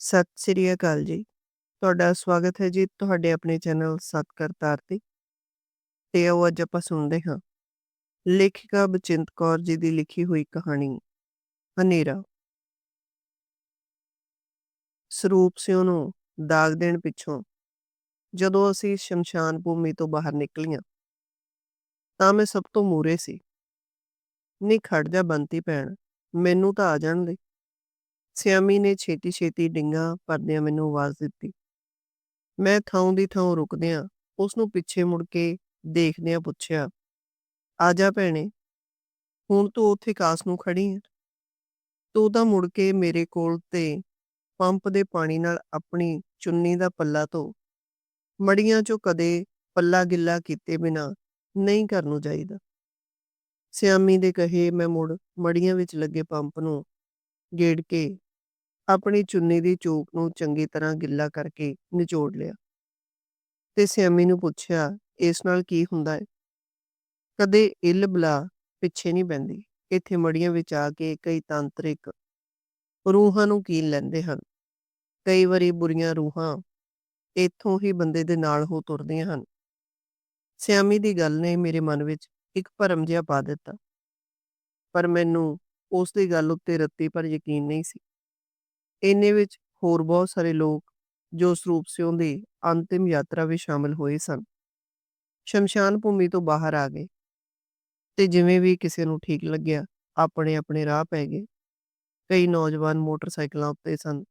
ਸਤਿ ਸ੍ਰੀ ਅਕਾਲ ਜੀ। ਤੁਹਾਡਾ ਸਵਾਗਤ ਹੈ ਜੀ ਤੁਹਾਡੇ ਆਪਣੇ ਚੈਨਲ ਸੱਤ ਕਰਤਾਰ ਤੇ। ਤੇ ਆਓ ਅੱਜ ਆਪਾਂ ਸੁਣਦੇ ਹਾਂ ਲੇਖਿਕਾ ਬਚਿੰਤ ਕੌਰ ਜੀ ਦੀ ਲਿਖੀ ਹੋਈ ਕਹਾਣੀ, ਹਨੇਰਾ। ਸਰੂਪ ਸਿਉ ਨੂੰ ਦਾਗ ਦੇਣ ਪਿੱਛੋਂ, ਜਦੋਂ ਅਸੀਂ ਸ਼ਮਸ਼ਾਨ ਭੂਮੀ ਤੋਂ ਬਾਹਰ ਨਿਕਲੀਆਂ, ਤਾਂ ਮੈਂ ਸਭ ਤੋਂ ਮੂਰੇ ਸੀ। ਨੀ ਖੜ ਜਾ ਬੰਤੀ ਭੈਣ, ਮੈਨੂੰ ਤਾਂ ਆ ਜਾਣ ਦੇ। ਸਿਆਮੀ ਨੇ ਛੇਤੀ-ਛੇਤੀ ਡਿੰਗਾ ਭਰਦਿਆਂ ਮੈਨੂੰ ਆਵਾਜ਼ ਦਿੱਤੀ। ਮੈਂ ਥਾਂ ਦੀ ਥਾਂ ਰੁਕਦਿਆਂ ਉਸ ਨੂੰ ਪਿੱਛੇ ਮੁੜ ਕੇ ਦੇਖਦਿਆਂ ਪੁੱਛਿਆ, "ਆ ਜਾ ਭੈਣੇ, ਹੁਣ ਤੂੰ ਉੱਥੇ ਕਾਸ ਨੂੰ ਖੜੀ ਹੈ?" ਤੂੰ ਤਾਂ ਮੁੜ ਕੇ ਮੇਰੇ ਕੋਲ ਤੇ ਪੰਪ ਦੇ ਪਾਣੀ ਨਾਲ ਆਪਣੀ ਚੁੰਨੀ ਦਾ ਪੱਲਾ ਧੋ। ਮੜੀਆਂ 'ਚੋਂ ਕਦੇ ਪੱਲਾ ਗਿੱਲਾ ਕੀਤੇ ਬਿਨਾਂ ਨਹੀਂ ਕਰਨ ਨੂੰ ਚਾਹੀਦਾ ਸਿਆਮੀ ਦੇ ਕਹੇ ਮੈਂ ਮੁੜ ਮੜੀਆਂ ਵਿੱਚ ਲੱਗੇ ਪੰਪ ਨੂੰ ਗੇੜ ਕੇ ਆਪਣੀ ਚੁੰਨੀ ਦੀ ਚੋਕ ਨੂੰ ਚੰਗੀ ਤਰ੍ਹਾਂ ਗਿੱਲਾ ਕਰਕੇ ਨਿਚੋੜ ਲਿਆ ਤੇ ਸਿਆਮੀ ਨੂੰ ਪੁੱਛਿਆ, ਇਸ ਨਾਲ ਕੀ ਹੁੰਦਾ ਹੈ ਕਦੇ ਇਲ ਬਲਾ ਪਿੱਛੇ ਨਹੀਂ ਪੈਂਦੀ ਇੱਥੇ ਮੜੀਆਂ ਵਿੱਚ ਆ ਕੇ ਕਈ ਤਾਂਤਰਿਕ ਰੂਹਾਂ ਨੂੰ ਕੀਲ ਲੈਂਦੇ ਹਨ। ਕਈ ਵਾਰੀ ਬੁਰੀਆਂ ਰੂਹਾਂ ਇੱਥੋਂ ਹੀ ਬੰਦੇ ਦੇ ਨਾਲ ਹੋ ਤੁਰਦੀਆਂ ਹਨ। ਸਿਆਮੀ ਦੀ ਗੱਲ ਨੇ ਮੇਰੇ ਮਨ ਵਿੱਚ ਇੱਕ ਭਰਮ ਜਿਹਾ ਪਾ ਦਿੱਤਾ। ਪਰ ਮੈਨੂੰ ਉਸ ਦੀ ਗੱਲ ਉੱਤੇ ਰੱਤੀ ਪਰ ਯਕੀਨ ਨਹੀਂ ਸੀ। ਇੰਨੇ ਵਿੱਚ ਹੋਰ ਬਹੁਤ ਸਾਰੇ ਲੋਕ ਜੋ ਸਰੂਪ ਸਿਉਂ ਦੀ ਅੰਤਿਮ ਯਾਤਰਾ ਵਿੱਚ ਸ਼ਾਮਲ ਹੋਏ ਸਨ। ਸ਼ਮਸ਼ਾਨ ਭੂਮੀ ਤੋਂ ਬਾਹਰ ਆ ਗਏ। ਤੇ ਜਿਵੇਂ ਵੀ ਕਿਸੇ ਨੂੰ ਠੀਕ ਲੱਗਿਆ, ਆਪਣੇ ਆਪਣੇ ਰਾਹ ਪੈ ਗਏ। ਕਈ ਨੌਜਵਾਨ ਮੋਟਰਸਾਈਕਲਾਂ ਉੱਤੇ ਸਨ।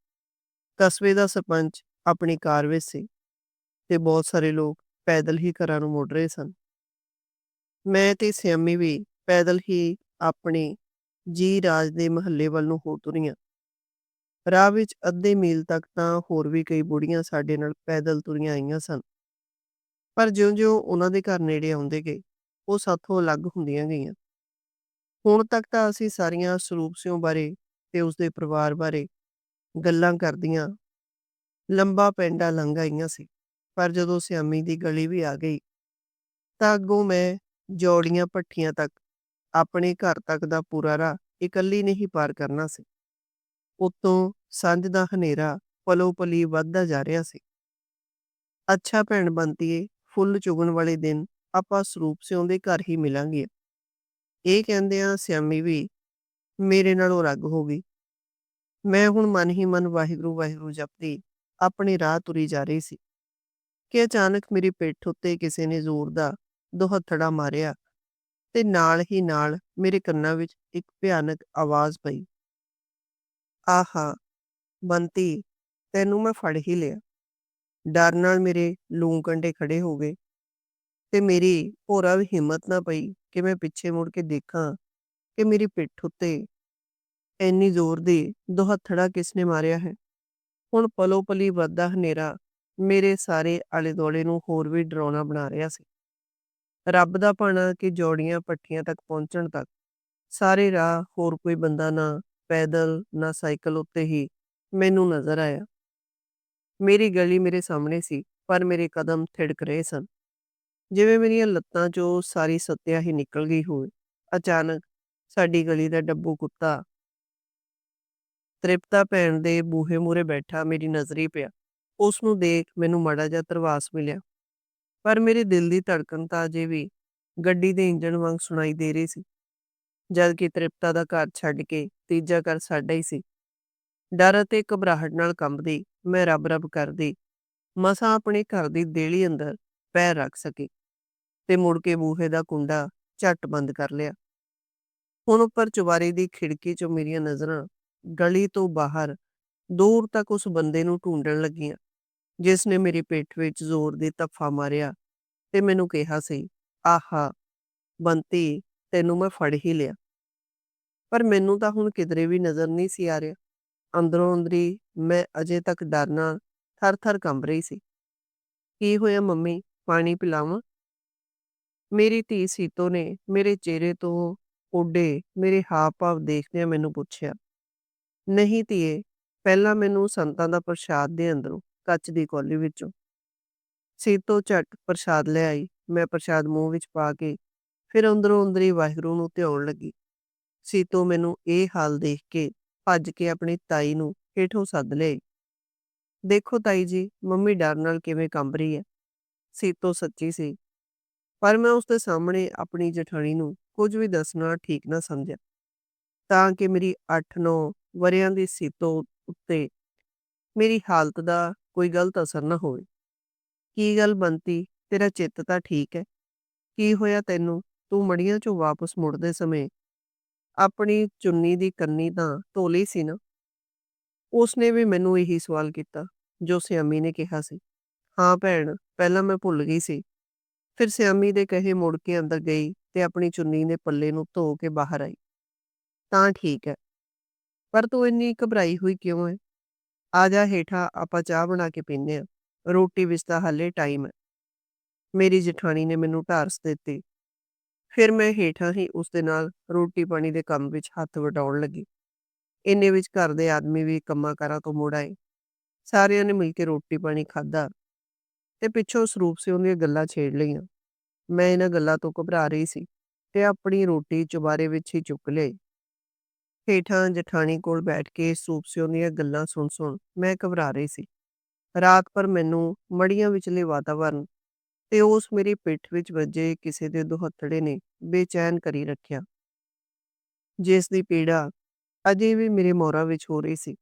ਕਸਬੇ ਦਾ ਸਰਪੰਚ ਆਪਣੀ ਕਾਰ ਵਿੱਚ ਸੀ ਤੇ ਬਹੁਤ ਸਾਰੇ ਲੋਕ ਪੈਦਲ ਹੀ ਘਰਾਂ ਨੂੰ ਮੁੜ ਰਹੇ ਸਨ। ਮੈਂ ਤੇ ਸਿਆਮੀ ਵੀ ਪੈਦਲ ਹੀ ਆਪਣੇ ਜੀ ਰਾਜ ਦੇ ਮਹੱਲੇ ਵੱਲ ਨੂੰ ਹੋ ਤੁਰੀਆਂ। ਰਾਹ ਵਿੱਚ ਅੱਧੇ ਮੀਲ ਤੱਕ ਤਾਂ ਹੋਰ ਵੀ ਕਈ ਬੁੜੀਆਂ ਸਾਡੇ ਨਾਲ ਪੈਦਲ ਤੁਰੀਆਂ ਆਈਆਂ ਸਨ। ਪਰ ਜਿਉਂ-ਜਿਉਂ ਉਹਨਾਂ ਦੇ ਘਰ ਨੇੜੇ ਆਉਂਦੇ ਗਏ, ਉਹ ਸਾਥੋਂ ਅਲੱਗ ਹੁੰਦੀਆਂ ਗਈਆਂ। ਹੁਣ ਤੱਕ ਤਾਂ ਅਸੀਂ ਸਾਰੀਆਂ ਸਰੂਪ ਸਿਉਂ ਬਾਰੇ ਤੇ ਉਸਦੇ ਪਰਿਵਾਰ ਬਾਰੇ ਗੱਲਾਂ ਕਰਦੀਆਂ। ਲੰਬਾ ਪੈਂਡਾ ਲੰਘ ਆਈਆਂ ਸੀ, ਪਰ ਜਦੋਂ ਸਿਆਮੀ ਦੀ ਗਲੀ ਵੀ ਆ ਗਈ, ਤਾਂ ਅੱਗੋਂ ਮੈਂ ਜੋੜੀਆਂ ਪੱਠੀਆਂ ਤੱਕ, ਆਪਣੇ ਘਰ ਤੱਕ ਦਾ ਪੂਰਾ ਰਾਹ ਇਕੱਲੀ ਨਹੀਂ ਪਾਰ ਕਰਨਾ ਸੀ। ਉਤੋਂ ਸੰਜ ਦਾ ਹਨੇਰਾ ਪਲੋ ਪਲੀ ਵੱਧਦਾ ਜਾ ਰਿਹਾ ਸੀ। ਅੱਛਾ ਭੈਣ ਬੰਤੀਏ, ਫੁੱਲ ਚੁਗਣ ਵਾਲੇ ਦਿਨ ਆਪਾਂ ਸਰੂਪ ਸਿਉਂ ਦੇ ਘਰ ਹੀ ਮਿਲਾਂਗੇ। ਇਹ ਕਹਿੰਦੇ ਕਹਿੰਦਿਆਂ ਸਿਆਮੀ ਵੀ, ਮੇਰੇ ਨਾਲੋਂ ਰੱਗ ਹੋ ਗਈ। ਮੈਂ ਹੁਣ ਮਨ ਹੀ ਮਨ ਵਾਹਿਗੁਰੂ ਵਾਹਿਗੁਰੂ ਜਪਦੀ ਆਪਣੇ ਰਾਹ ਤੁਰੀ ਜਾ ਰਹੀ ਸੀ। ਕਿ ਅਚਾਨਕ ਮੇਰੀ ਪਿੱਠ ਉੱਤੇ ਕਿਸੇ ਨੇ ਜ਼ੋਰ ਦਾ ਦੁਹੱਥੜਾ ਮਾਰਿਆ ਤੇ ਨਾਲ ਹੀ ਨਾਲ ਮੇਰੇ ਕੰਨਾਂ ਵਿੱਚ ਇੱਕ ਭਿਆਨਕ ਆਵਾਜ਼ ਪਈ। ਆਹਾ ਬੰਤੀ, ਤੈਨੂੰ ਮੈਂ ਫੜ ਹੀ ਲਿਆ। ਡਰ ਨਾਲ ਮੇਰੇ ਲੂੰ ਕੰਡੇ ਖੜੇ ਹੋ ਗਏ ਤੇ ਮੇਰੀ ਭੋਰਾ ਵੀ ਹਿੰਮਤ ਨਾ ਪਈ ਕਿ ਮੈਂ ਪਿੱਛੇ ਮੁੜ ਕੇ ਦੇਖਾਂ ਕਿ ਮੇਰੀ ਪਿੱਠ ਉੱਤੇ ਇੰਨੀ ਜ਼ੋਰ ਦੀ ਦੁਹੱਥੜਾ ਕਿਸਨੇ ਮਾਰਿਆ ਹੈ। ਹੁਣ ਪਲੋ ਪਲੀ ਵੱਧਦਾ ਹਨੇਰਾ ਮੇਰੇ ਸਾਰੇ ਆਲੇ ਦੁਆਲੇ ਨੂੰ ਹੋਰ ਵੀ ਡਰਾਉਣਾ ਬਣਾ ਰਿਹਾ ਸੀ। ਰੱਬ ਦਾ ਭਾਣਾ ਕਿ ਜੋੜੀਆਂ ਪੱਠੀਆਂ ਤੱਕ ਪਹੁੰਚਣ ਤੱਕ ਸਾਰੇ ਰਾਹ ਹੋਰ ਕੋਈ ਬੰਦਾ ਨਾ ਪੈਦਲ ਨਾ ਸਾਈਕਲ ਉੱਤੇ ਹੀ ਮੈਨੂੰ ਨਜ਼ਰ ਆਇਆ। ਮੇਰੀ ਗਲੀ ਮੇਰੇ ਸਾਹਮਣੇ ਸੀ, ਪਰ ਮੇਰੇ ਕਦਮ ਥਿੜਕ ਰਹੇ ਸਨ। ਜਿਵੇਂ ਮੇਰੀਆਂ ਲੱਤਾਂ 'ਚੋਂ ਸਾਰੀ ਸੱਤਿਆ ਹੀ ਨਿਕਲ ਗਈ ਹੋਵੇ, ਅਚਾਨਕ ਸਾਡੀ ਗਲੀ ਦਾ ਡੱਬੂ ਕੁੱਤਾ ਤ੍ਰਿਪਤਾ ਭੈਣ ਦੇ ਬੂਹੇ ਮੂਰੇ ਬੈਠਾ ਮੇਰੀ ਨਜ਼ਰੀ ਪਿਆ। ਉਸ ਨੂੰ ਦੇਖ ਮੈਨੂੰ ਮੜਾ ਜਿਹਾ ਤਰਵਾਸ ਮਿਲਿਆ। ਪਰ ਮੇਰੇ ਦਿਲ ਦੀ ਧੜਕਣ ਤਾਂ ਅਜੇ ਵੀ ਗੱਡੀ ਦੇ ਇੰਜਣ ਵਾਂਗ ਸੁਣਾਈ ਦੇ ਰਹੀ ਸੀ। ਜਦ ਕਿ ਤ੍ਰਿਪਤਾ ਦਾ ਘਰ ਛੱਡ ਕੇ ਤੀਜਾ ਘਰ ਸਾਡਾ ਹੀ ਸੀ। ਡਰ ਅਤੇ ਘਬਰਾਹਟ ਨਾਲ ਕੰਬਦੀ, ਮੈਂ ਰੱਬ ਰੱਬ ਕਰਦੀ, ਮਸਾਂ ਆਪਣੇ ਘਰ ਦੀ ਦੇਲੀ ਅੰਦਰ ਪੈਰ ਰੱਖ ਸਕੀ ਤੇ ਮੁੜ ਕੇ ਬੂਹੇ ਦਾ ਕੁੰਡਾ ਝੱਟ ਬੰਦ ਕਰ ਲਿਆ। ਹੁਣ ਉੱਪਰ ਚੁਬਾਰੇ ਦੀ ਖਿੜਕੀ 'ਚੋਂ ਮੇਰੀਆਂ ਨਜ਼ਰਾਂ ਗਲੀ ਤੋਂ ਬਾਹਰ ਦੂਰ ਤੱਕ ਉਸ ਬੰਦੇ ਨੂੰ ਢੂੰਡਣ ਲੱਗੀਆਂ, ਜਿਸ ਨੇ ਮੇਰੀ ਪਿੱਠ ਵਿੱਚ ਜ਼ੋਰ ਦੀ ਧੱਫਾ ਮਾਰਿਆ ਤੇ ਮੈਨੂੰ ਕਿਹਾ ਸੀ, ਆਹਾ, ਬੰਤੀ ਤੈਨੂੰ ਮੈਂ ਫੜ ਹੀ ਲਿਆ। ਪਰ ਮੈਨੂੰ ਤਾਂ ਹੁਣ ਕਿਧਰੇ ਵੀ ਨਜ਼ਰ ਨਹੀਂ ਸੀ ਆ ਰਿਹਾ। ਅੰਦਰੋਂ ਅੰਦਰੀ ਮੈਂ ਅਜੇ ਤੱਕ ਡਰ ਨਾਲ ਥਰ-ਥਰ ਕੰਬ ਰਹੀ ਸੀ। ਕੀ ਹੋਇਆ ਮੰਮੀ? ਪਾਣੀ ਪਿਲਾਵਾਂ? ਮੇਰੀ ਧੀ ਸੀਤੋ ਨੇ ਮੇਰੇ ਚਿਹਰੇ ਤੋਂ ਉੱਡੇ ਮੇਰੇ ਹਾਵ-ਭਾਵ ਦੇਖਦਿਆਂ ਮੈਨੂੰ ਪੁੱਛਿਆ, ਨਹੀਂ ਧੀਏ, ਪਹਿਲਾਂ ਮੈਨੂੰ ਸੰਤਾਂ ਦਾ ਪ੍ਰਸ਼ਾਦ ਦੇ ਅੰਦਰੋਂ, ਕੱਚ ਦੀ ਕੌਲੀ ਵਿੱਚੋਂ। ਸੀਤੋ ਝਟ ਪ੍ਰਸ਼ਾਦ ਲੈ ਆਈ। ਮੈਂ ਪ੍ਰਸ਼ਾਦ ਮੂੰਹ ਵਿੱਚ ਪਾ ਕੇ ਫਿਰ ਅੰਦਰੋਂ ਅੰਦਰੀ ਵਾਹਿਗੁਰੂ ਨੂੰ ਧਿਆਉਣ ਲੱਗੀ। ਸੀਤੋ ਮੈਨੂੰ ਇਹ ਹਾਲ ਦੇਖ ਕੇ ਭੱਜ ਕੇ ਆਪਣੀ ਤਾਈ ਨੂੰ ਹੇਠੋਂ ਸੱਦ ਲਈ ਦੇਖੋ ਤਾਈ ਜੀ, ਮੰਮੀ ਡਰ ਨਾਲ ਕਿਵੇਂ ਕੰਬ ਰਹੀ ਹੈ। ਸੀਤੋ ਸੱਚੀ ਸੀ। ਪਰ ਮੈਂ ਉਸਦੇ ਸਾਹਮਣੇ ਆਪਣੀ ਜਠਾਣੀ ਨੂੰ ਕੁਝ ਵੀ ਦੱਸਣਾ ਠੀਕ ਨਾ ਸਮਝਿਆ। ਤਾਂ ਕਿ ਮੇਰੀ 8-9 ਵਰਿਆਂ ਦੀ ਸੀਤੋ ਉੱਤੇ ਮੇਰੀ ਹਾਲਤ ਦਾ ਕੋਈ ਗਲਤ ਅਸਰ ਨਾ ਹੋਵੇ। ਕੀ ਗੱਲ ਬੰਤੀ? ਤੇਰਾ ਚਿੱਤ ਤਾਂ ਠੀਕ ਹੈ। ਕੀ ਹੋਇਆ ਤੈਨੂੰ? ਤੂੰ ਮੜੀਆਂ ਚੋਂ ਵਾਪਸ ਮੁੜਦੇ ਸਮੇਂ ਆਪਣੀ ਚੁੰਨੀ ਦੀ ਕੰਨੀ ਤਾਂ ਧੋ ਲਈ ਸੀ ਨਾ? ਉਸਨੇ ਵੀ ਮੈਨੂੰ ਇਹੀ ਸਵਾਲ ਕੀਤਾ, ਜੋ ਸਿਆਮੀ ਨੇ ਕਿਹਾ ਸੀ। ਹਾਂ ਭੈਣ, ਪਹਿਲਾਂ ਮੈਂ ਭੁੱਲ ਗਈ ਸੀ। ਫਿਰ ਸਿਆਮੀ ਦੇ ਕਹੇ ਮੁੜ ਕੇ ਅੰਦਰ ਗਈ ਤੇ ਆਪਣੀ ਚੁੰਨੀ ਦੇ ਪੱਲੇ ਨੂੰ ਧੋ ਕੇ ਬਾਹਰ ਆਈ। ਤਾਂ ਠੀਕ ਹੈ। ਪਰ ਤੂੰ ਇੰਨੀ ਘਬਰਾਈ ਹੋਈ ਕਿਉਂ ਹੈ? ਆ ਜਾ ਹੇਠਾਂ, ਆਪਾਂ ਚਾਹ ਬਣਾ ਕੇ ਪੀਂਦੇ ਆ ਰੋਟੀ ਵਿੱਚ ਤਾਂ ਹਾਲੇ ਟਾਈਮ ਹੈ। ਮੇਰੀ ਜਠਾਣੀ ਨੇ ਮੈਨੂੰ ਢਾਰਸ ਦਿੱਤੀ। ਫਿਰ ਮੈਂ ਹੇਠਾਂ ਹੀ ਉਸ ਦੇ ਨਾਲ ਰੋਟੀ ਪਾਣੀ ਦੇ ਕੰਮ ਵਿੱਚ ਹੱਥ ਵਟਾਉਣ ਲੱਗੀ। ਇੰਨੇ ਵਿੱਚ ਘਰ ਦੇ ਆਦਮੀ ਵੀ ਕੰਮਾਂ ਕਾਰਾਂ ਤੋਂ ਮੁੜ ਆਏ। ਸਾਰਿਆਂ ਨੇ ਮਿਲ ਕੇ ਰੋਟੀ ਪਾਣੀ ਖਾਧਾ ਤੇ ਪਿੱਛੋਂ ਸਰੂਪ ਸਿੰਘ ਦੀਆਂ ਗੱਲਾਂ ਛੇੜ ਲਈਆਂ। ਮੈਂ ਇਹਨਾਂ ਗੱਲਾਂ ਤੋਂ ਘਬਰਾ ਰਹੀ ਸੀ ਤੇ ਆਪਣੀ ਰੋਟੀ ਚੁਬਾਰੇ ਵਿੱਚ ਹੀ ਚੁੱਕ ਲਈ ਹੇਠਾਂ ਜਠਾਣੀ ਕੋਲ ਬੈਠ ਕੇ ਸਰੂਪ ਸਿੰਘ ਦੀਆਂ ਗੱਲਾਂ ਸੁਣ ਸੁਣ ਮੈਂ ਘਬਰਾ ਰਹੀ ਸੀ। ਰਾਤ ਪਰ ਮੈਨੂੰ ਮੜੀਆਂ ਵਿਚਲੇ ਵਾਤਾਵਰਨ ਤੇ ਉਸ ਮੇਰੀ ਪਿੱਠ ਵਿੱਚ ਵੱਜੇ ਕਿਸੇ ਦੇ ਦੁਹੱਥੜੇ ਨੇ ਬੇਚੈਨ ਕਰੀ ਰੱਖਿਆ। ਜਿਸ ਦੀ ਪੀੜਾ ਅਜੇ ਵੀ ਮੇਰੇ ਮੋਰਾਂ ਵਿੱਚ ਹੋ ਰਹੀ ਸੀ।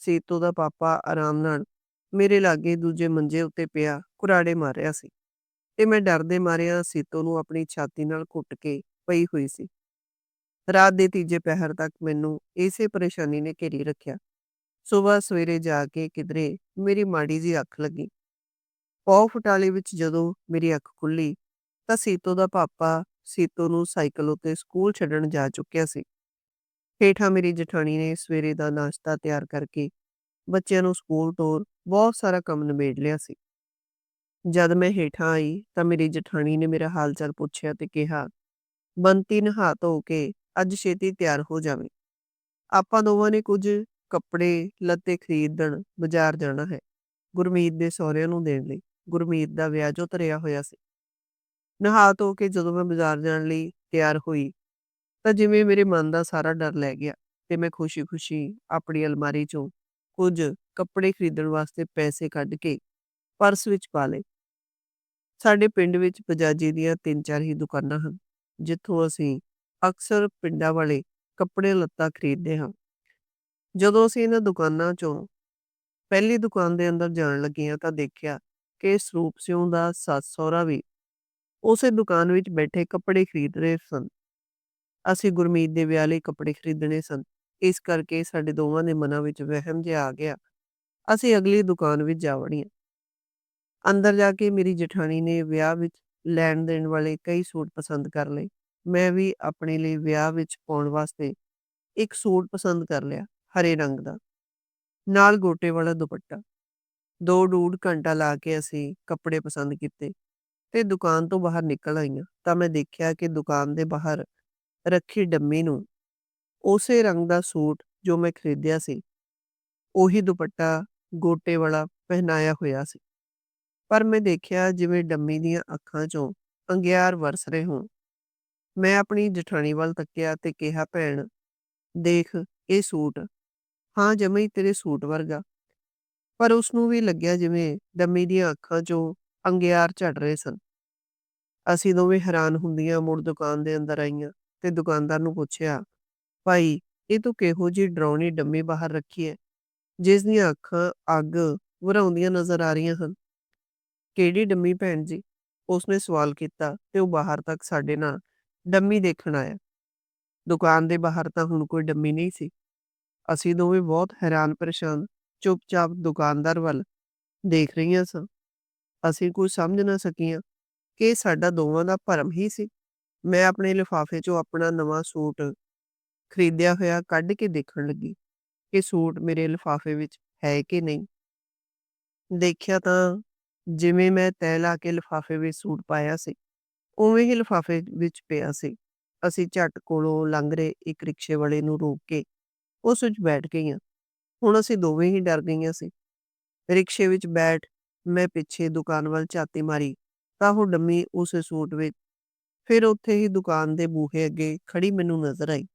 ਸੀਤੋ ਦਾ ਪਾਪਾ ਆਰਾਮ ਨਾਲ ਮੇਰੇ ਲਾਗੇ ਦੂਜੇ ਮੰਜੇ ਉੱਤੇ ਪਿਆ ਕੁਰਾੜੇ ਮਾਰ ਰਿਹਾ ਸੀ ਤੇ ਮੈਂ ਡਰਦੇ ਮਾਰਿਆ ਸੀਤੋ ਨੂੰ ਆਪਣੀ ਛਾਤੀ ਨਾਲ ਘੁੱਟ ਕੇ ਪਈ ਹੋਈ ਸੀ। ਰਾਤ ਦੇ ਤੀਜੇ ਪਹਿਰ ਤੱਕ ਮੈਨੂੰ ਇਸੇ ਪਰੇਸ਼ਾਨੀ ਨੇ ਘੇਰੀ ਰੱਖਿਆ। ਸਵੇਰ ਸਵੇਰੇ ਜਾ ਕੇ ਕਿਧਰੇ ਮੇਰੀ ਮਾੜੀ ਜੀ ਅੱਖ ਲੱਗੀ। ਪੌ ਫਟਾਲੇ ਵਿੱਚ ਜਦੋਂ ਮੇਰੀ ਅੱਖ ਖੁੱਲੀ, ਤਾਂ ਸੀਤੋ ਦਾ ਪਾਪਾ ਸੀਤੋ ਨੂੰ ਸਾਈਕਲ ਉੱਤੇ ਸਕੂਲ ਛੱਡਣ ਜਾ ਚੁੱਕਿਆ ਸੀ। ਹੇਠਾਂ ਮੇਰੀ ਜਠਾਣੀ ਨੇ ਸਵੇਰੇ ਦਾ ਨਾਸ਼ਤਾ ਤਿਆਰ ਕਰਕੇ ਬੱਚਿਆਂ ਨੂੰ ਸਕੂਲ ਤੋਰ ਬਹੁਤ ਸਾਰਾ ਕੰਮ ਨਿਬੇੜ ਲਿਆ ਸੀ। ਜਦ ਮੈਂ ਹੇਠਾਂ ਆਈ, ਤਾਂ ਮੇਰੀ ਜਠਾਣੀ ਨੇ ਮੇਰਾ ਹਾਲ ਚਾਲ ਪੁੱਛਿਆ ਤੇ ਕਿਹਾ, ਬੰਤੀ, ਨਹਾ ਧੋ ਕੇ ਅੱਜ ਛੇਤੀ ਤਿਆਰ ਹੋ ਜਾਵੇ। ਆਪਾਂ ਦੋਵਾਂ ਨੇ ਕੁਝ ਕੱਪੜੇ, ਲੱਤੇ ਖਰੀਦਣ ਬਾਜ਼ਾਰ ਜਾਣਾ ਹੈ, ਗੁਰਮੀਤ ਦੇ ਸਹੁਰਿਆਂ ਨੂੰ ਦੇਣ ਲਈ। ਗੁਰਮੀਤ ਦਾ ਵਿਆਹ ਜੋ ਧਰਿਆ ਹੋਇਆ ਸੀ। ਨਹਾ ਧੋ ਕੇ ਜਦੋਂ ਮੈਂ ਬਾਜ਼ਾਰ ਜਾਣ ਲਈ ਤਿਆਰ ਹੋਈ, ਤਾਂ ਜਿਵੇਂ ਮੇਰੇ ਮਨ ਦਾ ਸਾਰਾ ਡਰ ਲੈ ਗਿਆ ਤੇ ਮੈਂ ਖੁਸ਼ੀ-ਖੁਸ਼ੀ ਆਪਣੀ ਅਲਮਾਰੀ ਚੋਂ ਕੁਝ ਕੱਪੜੇ ਖਰੀਦਣ ਵਾਸਤੇ ਪੈਸੇ ਕੱਢ ਕੇ ਪਰਸ ਵਿੱਚ ਪਾ ਲਏ। ਸਾਡੇ ਪਿੰਡ ਵਿੱਚ ਬਜਾਜੀ ਦੀਆਂ ਤਿੰਨ ਚਾਰ ਹੀ ਦੁਕਾਨਾਂ ਹਨ, ਜਿੱਥੋਂ ਅਸੀਂ ਅਕਸਰ ਪਿੰਡਾਂ ਵਾਲੇ ਕੱਪੜੇ ਲੱਤਾ ਖਰੀਦਦੇ ਹਾਂ। ਜਦੋਂ ਅਸੀਂ ਇਹਨਾਂ ਦੁਕਾਨਾਂ ਚੋਂ ਪਹਿਲੀ ਦੁਕਾਨ ਦੇ ਅੰਦਰ ਜਾਣ ਲੱਗੀਆਂ ਤਾਂ ਦੇਖਿਆ ਕਿ ਸਰੂਪ ਸਿਉਂ ਦਾ ਸੱਸ ਸਹੁਰਾ ਵੀ ਉਸੇ ਦੁਕਾਨ ਵਿੱਚ ਬੈਠੇ ਕੱਪੜੇ ਖਰੀਦ ਰਹੇ ਸਨ। ਅਸੀਂ ਗੁਰਮੀਤ ਦੇ ਵਿਆਹ ਲਈ ਕੱਪੜੇ ਖਰੀਦਣੇ ਸਨ। ਇਸ ਕਰਕੇ ਸਾਡੇ ਦੋਵਾਂ ਦੇ ਮਨਾਂ ਵਿੱਚ ਵਹਿਮ ਜਿਹਾ ਆ ਗਿਆ। ਅਸੀਂ ਅਗਲੀ ਦੁਕਾਨ ਵਿੱਚ ਜਾ ਵੜੀਆਂ। ਅੰਦਰ ਜਾ ਕੇ ਮੇਰੀ ਜਠਾਣੀ ਨੇ ਵਿਆਹ ਵਿੱਚ ਲੈਣ ਦੇਣ ਵਾਲੇ ਕਈ ਸੂਟ ਪਸੰਦ ਕਰ ਲਏ। ਮੈਂ ਵੀ ਆਪਣੇ ਲਈ ਵਿਆਹ ਵਿੱਚ ਪਾਉਣ ਵਾਸਤੇ ਇੱਕ ਸੂਟ ਪਸੰਦ ਕਰ ਲਿਆ, ਹਰੇ ਰੰਗ ਦਾ। ਨਾਲ ਗੋਟੇ ਵਾਲਾ ਦੁਪੱਟਾ। ਦੋ ਡੂਢ ਘੰਟਾ ਲਾ ਕੇ ਅਸੀਂ ਕੱਪੜੇ ਪਸੰਦ ਕੀਤੇ ਤੇ ਦੁਕਾਨ ਤੋਂ ਬਾਹਰ ਨਿਕਲ ਆਈਆਂ। ਤਾਂ ਮੈਂ ਦੇਖਿਆ ਕਿ ਦੁਕਾਨ ਦੇ ਬਾਹਰ ਰੱਖੀ ਡੰਮੀ ਨੂੰ ਉਸੇ ਰੰਗ ਦਾ ਸੂਟ ਜੋ ਮੈਂ ਖਰੀਦਿਆ ਸੀ, ਉਹੀ ਦੁਪੱਟਾ ਗੋਟੇ ਵਾਲਾ ਪਹਿਨਾਇਆ ਹੋਇਆ ਸੀ। ਪਰ ਮੈਂ ਦੇਖਿਆ ਜਿਵੇਂ ਡੰਮੀ ਦੀਆਂ ਅੱਖਾਂ 'ਚੋਂ ਅੰਗਿਆਰ ਵਰਸ ਰਹੇ ਹੋਣ। ਮੈਂ ਆਪਣੀ ਜਠਾਣੀ ਵੱਲ ਤੱਕਿਆ ਤੇ ਕਿਹਾ, ਭੈਣ, ਦੇਖ, ਇਹ ਸੂਟ, ਹਾਂ ਜਮਈ ਤੇਰੇ ਸੂਟ ਵਰਗਾ ਪਰ ਉਸ ਨੂੰ ਵੀ ਲੱਗਿਆ ਜਿਵੇਂ ਡੰਮੀ ਦੀਆਂ ਅੱਖਾਂ 'ਚੋਂ ਅੰਗਿਆਰ ਝੜ ਰਹੇ ਸਨ। ਅਸੀਂ ਦੋਵੇਂ ਹੈਰਾਨ ਹੁੰਦੀਆਂ ਮੁੜ ਦੁਕਾਨ ਦੇ ਅੰਦਰ ਆਈਆਂ ਤੇ ਦੁਕਾਨਦਾਰ ਨੂੰ ਪੁੱਛਿਆ, ਭਾਈ, ਇਹ ਤੂੰ ਕਿਹੋ ਜੀ ਡਰਾਉਣੀ ਡੰਮੀ ਬਾਹਰ ਰੱਖੀ ਹੈ ਜਿਸ ਦੀਆਂ ਅੱਖਾਂ ਅੱਗ ਵਰਾਉਂਦੀਆਂ ਨਜ਼ਰ ਆ ਰਹੀਆਂ ਹਨ? ਕਿਹੜੀ ਡੰਮੀ ਭੈਣ ਜੀ? ਉਸਨੇ ਸਵਾਲ ਕੀਤਾ ਤੇ ਉਹ ਬਾਹਰ ਤੱਕ ਸਾਡੇ ਨਾਲ ਡੰਮੀ ਦੇਖਣ ਆਇਆ। ਦੁਕਾਨ ਦੇ ਬਾਹਰ ਤਾਂ ਹੁਣ ਕੋਈ ਡੰਮੀ ਨਹੀਂ ਸੀ। ਅਸੀਂ ਦੋਵੇਂ ਬਹੁਤ ਹੈਰਾਨ ਪਰੇਸ਼ਾਨ ਚੁੱਪਚਾਪ ਦੁਕਾਨਦਾਰ ਵੱਲ ਦੇਖ ਰਹੀਆਂ ਸਾਂ। ਅਸੀਂ ਕੁਝ ਸਮਝ ਨਾ ਸਕੀਆਂ ਕਿ ਸਾਡਾ ਦੋਵਾਂ ਦਾ ਭਰਮ ਹੀ ਸੀ। ਮੈਂ ਆਪਣੇ ਲਿਫਾਫੇ 'ਚੋਂ ਆਪਣਾ ਨਵਾਂ ਸੂਟ ਖਰੀਦਿਆ ਹੋਇਆ ਕੱਢ ਕੇ ਦੇਖਣ ਲੱਗੀ ਕਿ ਸੂਟ ਮੇਰੇ ਲਿਫਾਫੇ ਵਿੱਚ ਹੈ ਕਿ ਨਹੀਂ। ਦੇਖਿਆ ਤਾਂ ਜਿਵੇਂ ਮੈਂ ਤੈਅ ਲਾ ਕੇ ਲਿਫਾਫੇ ਵਿੱਚ ਸੂਟ ਪਾਇਆ ਸੀ, ਉਵੇਂ ਹੀ ਲਿਫਾਫੇ ਵਿੱਚ ਪਿਆ ਸੀ। ਅਸੀਂ ਝੱਟ ਕੋਲੋਂ ਲੰਘ ਰਹੇ ਇੱਕ ਰਿਕਸ਼ੇ ਵਾਲੇ ਨੂੰ ਰੋਕ ਕੇ ਉਸ ਵਿੱਚ ਬੈਠ ਗਈਆਂ। ਹੁਣ ਅਸੀਂ ਦੋਵੇਂ ਹੀ ਡਰ ਗਈਆਂ ਸੀ ਰਿਕਸ਼ੇ ਵਿੱਚ ਬੈਠ ਮੈਂ ਪਿੱਛੇ ਦੁਕਾਨ ਵੱਲ ਝਾਤੀ ਮਾਰੀ, ਤਾਂ ਉਹ ਡੰਮੀ ਉਸ ਸੂਟ ਵਿੱਚ, ਫਿਰ ਉੱਥੇ ਹੀ ਦੁਕਾਨ ਦੇ ਬੂਹੇ ਅੱਗੇ ਖੜੀ ਮੈਨੂੰ ਨਜ਼ਰ ਆਈ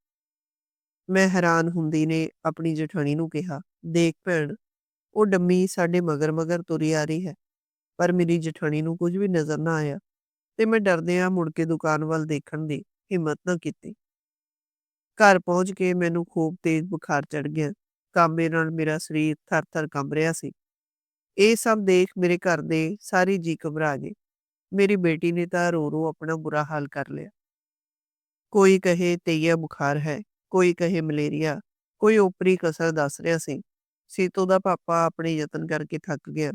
ਮੈਂ ਹੈਰਾਨ ਹੁੰਦੀ ਨੇ ਆਪਣੀ ਜਠਾਣੀ ਨੂੰ ਕਿਹਾ, ਦੇਖ ਭੈਣ, ਉਹ ਡੰਮੀ ਸਾਡੇ ਮਗਰ-ਮਗਰ ਤੁਰੀ ਆ ਰਹੀ ਹੈ। ਪਰ ਮੇਰੀ ਜਠਾਣੀ ਨੂੰ ਕੁਝ ਵੀ ਨਜ਼ਰ ਨਾ ਆਇਆ, ਤੇ ਮੈਂ ਡਰਦਿਆਂ ਮੁੜ ਕੇ ਦੁਕਾਨ ਵੱਲ ਦੇਖਣ ਦੀ ਹਿੰਮਤ ਨਾ ਕੀਤੀ। ਘਰ ਪਹੁੰਚ ਕੇ ਮੈਨੂੰ ਖੂਬ ਤੇਜ਼ ਬੁਖਾਰ ਚੜ੍ਹ ਗਿਆ। ਕਾਂਬੇ ਨਾਲ ਮੇਰਾ ਸਰੀਰ ਥਰ-ਥਰ ਕੰਬ ਰਿਹਾ ਸੀ। ਇਹ ਸਭ ਦੇਖ ਮੇਰੇ ਘਰ ਦੇ ਸਾਰੇ ਜੀ ਘਬਰਾ ਗਏ। ਮੇਰੀ ਬੇਟੀ ਨੇ ਤਾਂ ਰੋ-ਰੋ ਆਪਣਾ ਬੁਰਾ ਹਾਲ ਕਰ ਲਿਆ। ਕੋਈ ਕਹੇ ਤੇਈਆ ਬੁਖਾਰ ਹੈ, ਕੋਈ ਕਹੇ ਮਲੇਰੀਆ, ਕੋਈ ਓਪਰੀ ਕਸਰ ਦੱਸ ਰਿਹਾ ਸੀ। ਸੀਤੋ ਦਾ ਪਾਪਾ ਆਪਣੇ ਯਤਨ ਕਰਕੇ ਥੱਕ ਗਿਆ।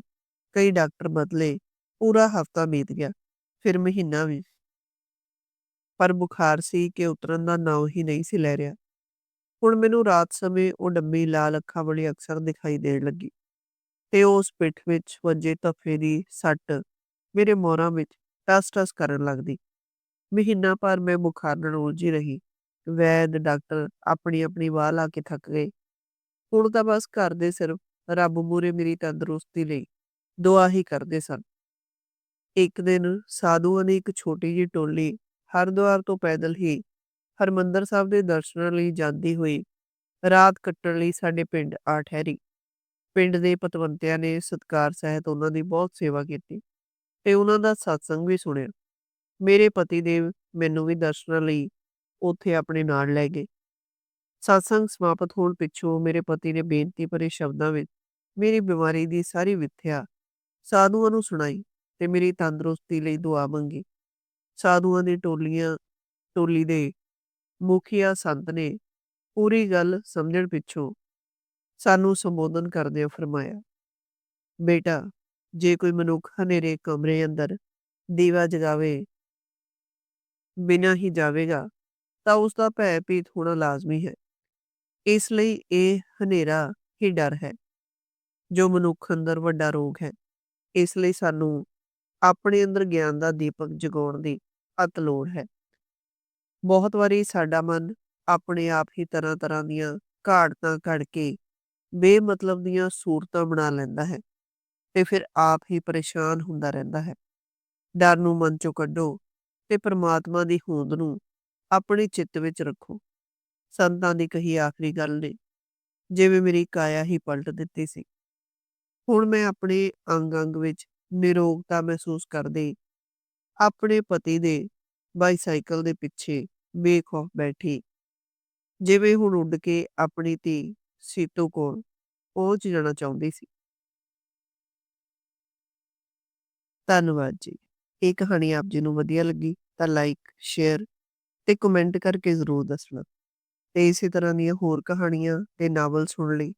ਕਈ ਡਾਕਟਰ ਬਦਲੇ, ਪੂਰਾ ਹਫ਼ਤਾ ਬੀਤ ਗਿਆ, ਫਿਰ ਮਹੀਨਾ ਵੀ। ਪਰ ਬੁਖਾਰ ਸੀ ਕਿ ਉਤਰਨ ਦਾ ਨਾਂ ਹੀ ਨਹੀਂ ਸੀ ਲੈ ਰਿਹਾ। ਹੁਣ ਮੈਨੂੰ ਰਾਤ ਸਮੇਂ ਉਹ ਡੰਮੀ ਲਾਲ ਅੱਖਾਂ ਵਾਲੀ ਅਕਸਰ ਦਿਖਾਈ ਦੇਣ ਲੱਗੀ ਤੇ ਉਸ ਪਿੱਠ ਵਿੱਚ ਵੱਜੇ ਧੱਫੇ ਦੀ ਸੱਟ ਮੇਰੇ ਮੋਰਾਂ ਵਿੱਚ ਟਸ-ਟਸ ਕਰਨ ਲੱਗਦੀ। ਮਹੀਨਾ ਭਰ ਮੈਂ ਬੁਖਾਰ ਨਾਲ ਉਲਝੀ ਰਹੀ। ਵੈਦ, ਡਾਕਟਰ ਆਪਣੀ-ਆਪਣੀ ਵਾਹ ਲਾ ਕੇ ਥੱਕ ਗਏ। ਹੁਣ ਤਾਂ ਬਸ ਘਰ ਦੇ ਸਿਰਫ ਰੱਬ ਮੂਹਰੇ ਮੇਰੀ ਤੰਦਰੁਸਤੀ ਲਈ ਦੁਆ ਹੀ ਕਰਦੇ ਸਨ। ਇੱਕ ਦਿਨ ਸਾਧੂਆਂ ਦੀ ਇੱਕ ਛੋਟੀ ਜਿਹੀ ਟੋਲੀ ਹਰਿਦੁਆਰ ਤੋਂ ਪੈਦਲ ਹੀ ਹਰਿਮੰਦਰ ਸਾਹਿਬ ਦੇ ਦਰਸ਼ਨਾਂ ਲਈ ਜਾਂਦੀ ਹੋਈ ਰਾਤ ਕੱਟਣ ਲਈ ਸਾਡੇ ਪਿੰਡ ਆ ਠਹਿਰੀ। ਪਿੰਡ ਦੇ ਪਤਵੰਤਿਆਂ ਨੇ ਸਤਿਕਾਰ ਸਹਿਤ ਉਹਨਾਂ ਦੀ ਬਹੁਤ ਸੇਵਾ ਕੀਤੀ ਤੇ ਉਹਨਾਂ ਦਾ ਸਤਸੰਗ ਵੀ ਸੁਣਿਆ। ਮੇਰੇ ਪਤੀ ਦੇਵ ਮੈਨੂੰ ਵੀ ਦਰਸ਼ਨਾਂ ਲਈ ਉੱਥੇ ਆਪਣੇ ਨਾਲ ਲੈ ਗਏ। ਸਤਸੰਗ ਸਮਾਪਤ ਹੋਣ ਪਿੱਛੋਂ ਮੇਰੇ ਪਤੀ ਨੇ ਬੇਨਤੀ ਭਰੇ ਸ਼ਬਦਾਂ ਵਿੱਚ ਮੇਰੀ ਬਿਮਾਰੀ ਦੀ ਸਾਰੀ ਵਿਥਿਆ ਸਾਧੂਆਂ ਨੂੰ ਸੁਣਾਈ ਤੇ ਮੇਰੀ ਤੰਦਰੁਸਤੀ ਲਈ ਦੁਆ ਮੰਗੀ। ਸਾਧੂਆਂ ਦੀ ਟੋਲੀਆਂ, ਟੋਲੀ ਦੇ ਮੁਖੀਆ ਸੰਤ ਨੇ ਪੂਰੀ ਗੱਲ ਸਮਝਣ ਪਿੱਛੋਂ ਸਾਨੂੰ ਸੰਬੋਧਨ ਕਰਦਿਆਂ ਫਰਮਾਇਆ, ਬੇਟਾ ਜੇ ਕੋਈ ਮਨੁੱਖ ਹਨੇਰੇ ਕਮਰੇ ਅੰਦਰ ਦੀਵਾ ਜਗਾਵੇ ਬਿਨਾਂ ਹੀ ਜਾਵੇਗਾ ਤਾਂ ਉਸ ਦਾ ਭੈ ਭੀਤ ਹੋਣਾ ਲਾਜ਼ਮੀ ਹੈ। ਇਸ ਲਈ ਇਹ ਹਨੇਰਾ ਹੀ ਡਰ ਹੈ ਜੋ ਮਨੁੱਖ ਅੰਦਰ ਵੱਡਾ ਰੋਗ ਹੈ। ਇਸ ਲਈ ਸਾਨੂੰ ਆਪਣੇ ਅੰਦਰ ਗਿਆਨ ਦਾ ਦੀਪਕ ਜਗਾਉਣ ਦੀ ਅਤ ਲੋੜ ਹੈ। ਬਹੁਤ ਵਾਰੀ ਸਾਡਾ ਮਨ ਆਪਣੇ ਆਪ ਹੀ ਤਰ੍ਹਾਂ-ਤਰ੍ਹਾਂ ਦੀਆਂ ਘਾੜਤਾਂ ਘੜ ਕੇ ਬੇਮਤਲਬ ਦੀਆਂ ਸੂਰਤਾਂ ਬਣਾ ਲੈਂਦਾ ਹੈ ਤੇ ਫਿਰ ਆਪ ਹੀ ਪਰੇਸ਼ਾਨ ਹੁੰਦਾ ਰਹਿੰਦਾ ਹੈ। ਡਰ ਨੂੰ ਮਨ ਚੋਂ ਕੱਢੋ ਤੇ ਪ੍ਰਮਾਤਮਾ ਦੀ ਹੋਂਦ ਨੂੰ ਆਪਣੇ ਚਿੱਤ ਵਿੱਚ ਰੱਖੋ। ਸੰਤਾਂ ਦੀ ਕਹੀ ਆਖਰੀ ਗੱਲ ਨੇ, ਜਿਵੇਂ ਮੇਰੀ ਕਾਇਆ ਹੀ ਪਲਟ ਦਿੱਤੀ ਸੀ। ਹੁਣ ਮੈਂ ਆਪਣੇ ਅੰਗ-ਅੰਗ ਵਿੱਚ ਨਿਰੋਗਤਾ ਮਹਿਸੂਸ ਕਰਦੇ ਆਪਣੇ ਪਤੀ ਦੇ ਬਾਈਸਾਈਕਲ ਦੇ ਪਿੱਛੇ ਬੇਖੌਫ ਬੈਠੀ ਜਿਵੇਂ ਹੁਣ ਉੱਡ ਕੇ ਆਪਣੀ ਧੀ ਸੀਤੋ ਕੋਲ ਪਹੁੰਚ ਜਾਣਾ ਚਾਹੁੰਦੀ ਸੀ। ਧੰਨਵਾਦ ਜੀ। ਇਹ ਕਹਾਣੀ ਆਪ ਜੀ ਨੂੰ ਵਧੀਆ ਲੱਗੀ ਤਾਂ ਲਾਈਕ, ਸ਼ੇਅਰ ਤੇ ਕਮੈਂਟ ਕਰਕੇ ਜ਼ਰੂਰ ਦੱਸਣਾ ਤੇ ਇਸੇ ਤਰ੍ਹਾਂ ਦੀਆਂ ਹੋਰ ਕਹਾਣੀਆਂ ਤੇ ਨਾਵਲ ਸੁਣਨ ਲਈ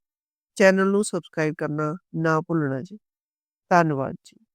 ਚੈਨਲ ਨੂੰ ਸਬਸਕ੍ਰਾਈਬ ਕਰਨਾ ਨਾ ਭੁੱਲਣਾ ਜੀ। ਧੰਨਵਾਦ ਜੀ।